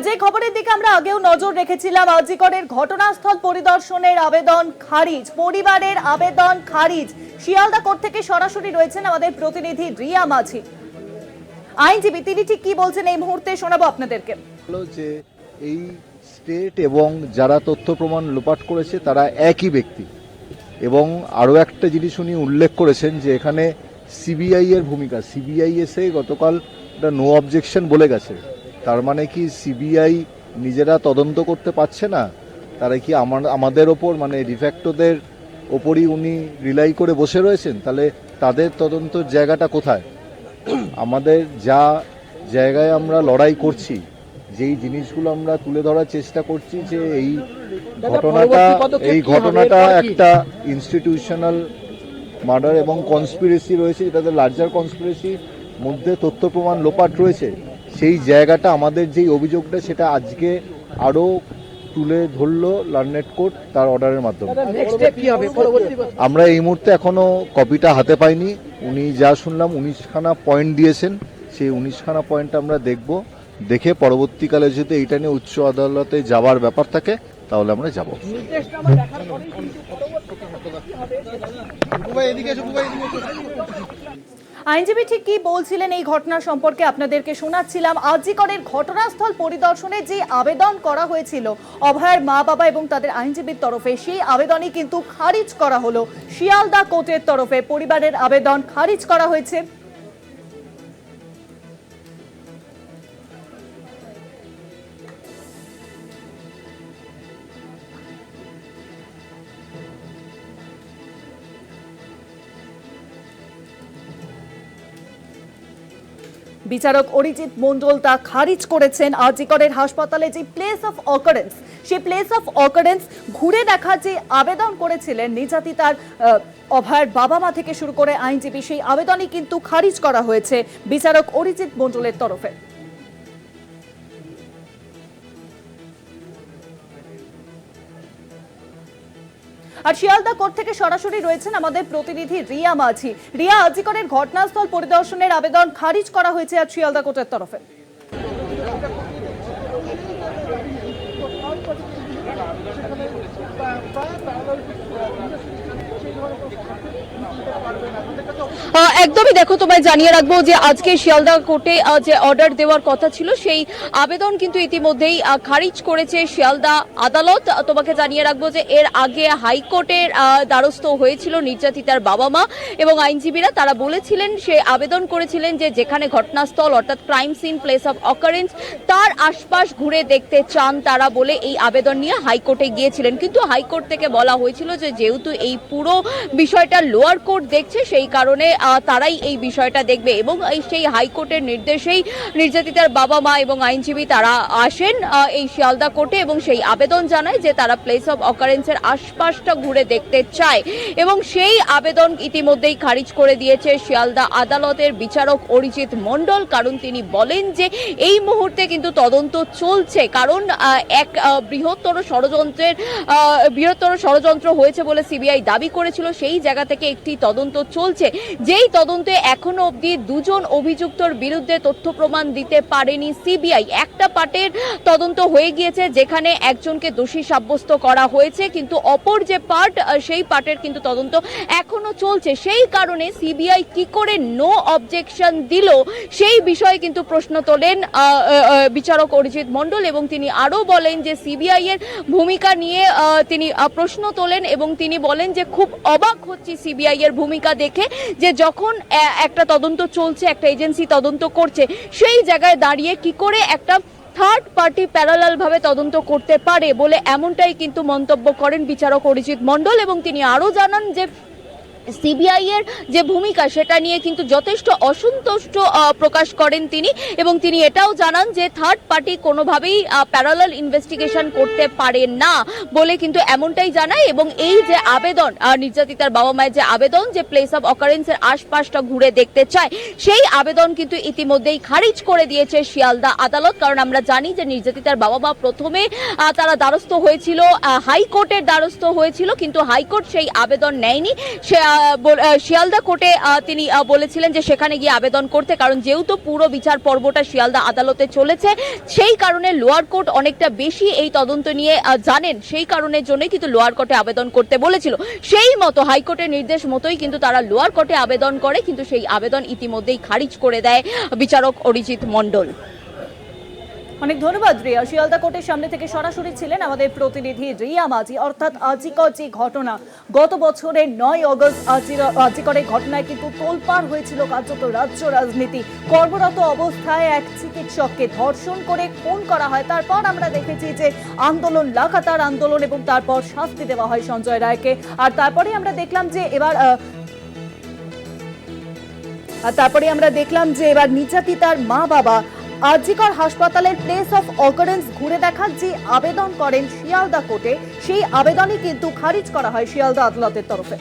যে খবরের দিকে আমরা আগেও নজর রেখেছিলাম আজিকরের ঘটনাস্থল পরিদর্শনের আবেদন খারিজ, পরিবারের আবেদন খারিজ। শিয়ালদা কোর্ট থেকে সরাসরি রয়েছেন আমাদের প্রতিনিধি রিয়া মাঝি। আইনজীবী, তিনি ঠিক কি বলছেন এই মুহূর্তে? শোনাবো আপনাদেরকে। যে এই স্টেট এবং যারা তথ্য প্রমাণ লোপাট করেছে, তারা একই ব্যক্তি। এবং আরও একটা জিনিস উনি উল্লেখ করেছেন যে এখানে সিবিআই এর ভূমিকা সিবিআই এসে গতকাল একটা নো অবজেকশন বলে গেছে। তার মানে কি সিবিআই নিজেরা তদন্ত করতে পারছে না? তারা কি আমার আমাদের ওপর মানে ডিফ্যাক্টোদের ওপরই উনি রিলাই করে বসে রয়েছেন? তাহলে তাদের তদন্ত জায়গাটা কোথায়? আমাদের যা জায়গায় আমরা লড়াই করছি যেই জিনিসগুলো আমরা তুলে ধরার চেষ্টা করছি যে এই ঘটনাটা এই ঘটনাটা একটা ইনস্টিটিউশনাল মার্ডার এবং কনস্পিরেসি রয়েছে যেটাতে লার্জার কনস্পিরেসি মধ্যে তথ্য প্রমাণ লোপাট রয়েছে। সেই জায়গাটা আমাদের যেই অভিযোগটা সেটা আজকে আরও তুলে ধরলো লার্নেট কোর্ট তার অর্ডারের মাধ্যমে। আমরা এই মুহূর্তে এখনও কপিটা হাতে পাইনি। উনি যা শুনলাম উনিশখানা পয়েন্ট দিয়েছেন। সেই উনিশখানা পয়েন্ট আমরা দেখব। দেখে পরবর্তীকালে যদি এইটা নিয়ে উচ্চ আদালতে যাওয়ার ব্যাপার থাকে তাহলে আমরা যাব। আইনজীবী ঠিক কি বলছিলেন এই ঘটনা সম্পর্কে আপনাদেরকে শোনাচ্ছিলাম। আজিকরের ঘটনাস্থল পরিদর্শনে যে আবেদন করা হয়েছিল, অভয়ের মা বাবা এবং তাদের আইনজীবীর তরফে, সেই আবেদনই কিন্তু খারিজ করা হলো। শিয়ালদা কোর্টের তরফে পরিবারের আবেদন খারিজ করা হয়েছে। বিচারক অরিজিৎ মণ্ডল তা খারিজ করেছেন। আজিকরের হাসপাতালে যে প্লেস অফ অকারেন্স সেই প্লেস অফ অকারেন্স ঘুরে দেখা যে আবেদন করেছিলেন নির্যাতিতার অভয়ের বাবা মা থেকে শুরু করে আইনজীবী, সেই আবেদনই কিন্তু খারিজ করা হয়েছে বিচারক অরিজিৎ মণ্ডলের তরফে। আর শিয়ালদা কোর্ট থেকে সরাসরি রয়েছেন আমাদের প্রতিনিধি রিয়া মাঝি। রিয়া, আজিকরের ঘটনাস্থল পরিদর্শনের আবেদন খারিজ করা হয়েছে আজ শিয়ালদা কোর্টের তরফে। একদমই দেখো, তোমায় জানিয়ে রাখব যে আজকে শিয়ালদা কোর্টে যে অর্ডার দেওয়ার কথা ছিল, সেই আবেদন কিন্তু ইতিমধ্যেই খারিজ করেছে শিয়ালদা আদালত। তোমাকে জানিয়ে রাখব যে এর আগে হাইকোর্টের দ্বারস্থ হয়েছিল নির্যাতিতার বাবা মা এবং আইনজীবীরা। তারা বলেছিলেন, সে আবেদন করেছিলেন যে যেখানে ঘটনাস্থল, অর্থাৎ crime scene place of occurrence তার আশপাশ ঘুরে দেখতে চান তারা বলে এই আবেদন নিয়ে হাইকোর্টে গিয়েছিলেন। কিন্তু হাইকোর্ট থেকে বলা হয়েছিল যে যেহেতু এই পুরো বিষয়টা লোয়ার কোর্ট দেখছে সেই কারণে তারাই এই বিষয়টা দেখবে এবং সেই হাইকোর্টের নির্দেশেই নির্যাতিতার বাবা মা এবং আইনজীবী তারা আসেন এই শিয়ালদা কোর্টে এবং সেই আবেদন জানায় যে তারা প্লেস অফ অকারেন্সের আশপাশটা ঘুরে দেখতে চায় এবং সেই আবেদন ইতিমধ্যেই খারিজ করে দিয়েছে শিয়ালদা আদালতের বিচারক অরিজিৎ মণ্ডল। কারণ তিনি বলেন যে এই মুহূর্তে কিন্তু তদন্ত চলছে, কারণ এক বৃহত্তর ষড়যন্ত্রের বৃহত্তর ষড়যন্ত্র হয়েছে বলে সিবিআই দাবি করেছিল। সেই জায়গা থেকে একটি তদন্ত চলছে। যেই তদন্তে এখনও অবধি দুজন অভিযুক্তর বিরুদ্ধে তথ্য প্রমাণ দিতে পারেনি সিবিআই। একটা পার্টের তদন্ত হয়ে গিয়েছে, যেখানে একজনকে দোষী সাব্যস্ত করা হয়েছে, কিন্তু অপর যে পার্ট সেই পার্টের কিন্তু তদন্ত এখনও চলছে। সেই কারণে সিবিআই কি করে নো অবজেকশন দিল, সেই বিষয়ে কিন্তু প্রশ্ন তোলেন বিচারক অরিজিৎ মণ্ডল এবং তিনি আরও বলেন যে সিবিআই এর ভূমিকা নিয়ে তিনি প্রশ্ন তোলেন এবং তিনি বলেন যে খুব অবাক হচ্ছে সিবিআই এর ভূমিকা দেখে যে যখন একটা তদন্ত চলছে, একটা এজেন্সি তদন্ত করছে, সেই জায়গায় দাঁড়িয়ে কি করে একটা থার্ড পার্টি প্যারালালভাবে তদন্ত করতে পারে বলে এমনটাই কিন্তু মন্তব্য করেন বিচারক অরিজিৎ মণ্ডল এবং তিনি আরও জানান যে সিবিআই এর যে ভূমিকা, সেটা নিয়ে কিন্তু যথেষ্ট অসন্তুষ্ট প্রকাশ করেন তিনি এবং তিনি এটাও জানান যে থার্ড পার্টি কোনোভাবেই প্যারালাল ইনভেস্টিগেশন করতে পারে না বলে কিন্তু এমনটাই জানায় এবং এই যে আবেদন নির্যাতিতার বাবা মায়ের যে আবেদন যে প্লেস অফ অকারেন্সের আশপাশটা ঘুরে দেখতে চায়, সেই আবেদন কিন্তু ইতিমধ্যেই খারিজ করে দিয়েছে শিয়ালদা আদালত। কারণ আমরা জানি যে নির্যাতিতার বাবা মা প্রথমে তারা দ্বারস্থ হয়েছিল হাইকোর্টের দ্বারস্থ হয়েছিল, কিন্তু হাইকোর্ট সেই আবেদন নেয়নি। সে শিয়ালদা কোর্টে তিনি বলেছিলেন যে সেখানে গিয়ে আবেদন করতে, কারণ যেহেতু পুরো বিচার পর্বটা শিয়ালদা আদালতে চলেছে, সেই কারণে লোয়ার কোর্ট অনেকটা বেশি এই তদন্ত নিয়ে জানেন। সেই কারণের জন্যই কিন্তু লোয়ার কোর্টে আবেদন করতে বলেছিল। সেই মতো হাইকোর্টের নির্দেশ মতোই কিন্তু তারা লোয়ার কোর্টে আবেদন করে, কিন্তু সেই আবেদন ইতিমধ্যেই খারিজ করে দেয় বিচারক অরিজিৎ মণ্ডল। অনেক ধন্যবাদ, রিয়া। শিয়ালদা কোর্টের সামনে থেকে সরাসরি ছিলেন আমাদের প্রতিনিধি রিয়া মাঝি। অর্থাৎ আজিকর যে ঘটনা, গত বছরের নয় অগস্ট আজি- আজিকরের ঘটনায় কিন্তু তোলপাড় হয়েছিল কার্যত রাজ্য রাজনীতি। কর্মরত অবস্থায় এক চিকিৎসককে ধর্ষণ করে খুন করা হয়। তারপর আমরা দেখেছি যে আন্দোলন, লাগাতার আন্দোলন এবং তারপর শাস্তি দেওয়া হয় সঞ্জয় রায়কে। আর তারপরে আমরা দেখলাম যে এবার আর তারপরে আমরা দেখলাম যে এবার নির্যাতিতার মা বাবা আরজিকর হাসপাতালের প্লেস অফ অকারেন্স ঘুরে দেখার যে আবেদন করেন শিয়ালদা কোর্টে। সেই আবেদনই কিন্তু খারিজ করা হয় শিয়ালদা আদালতের তরফে।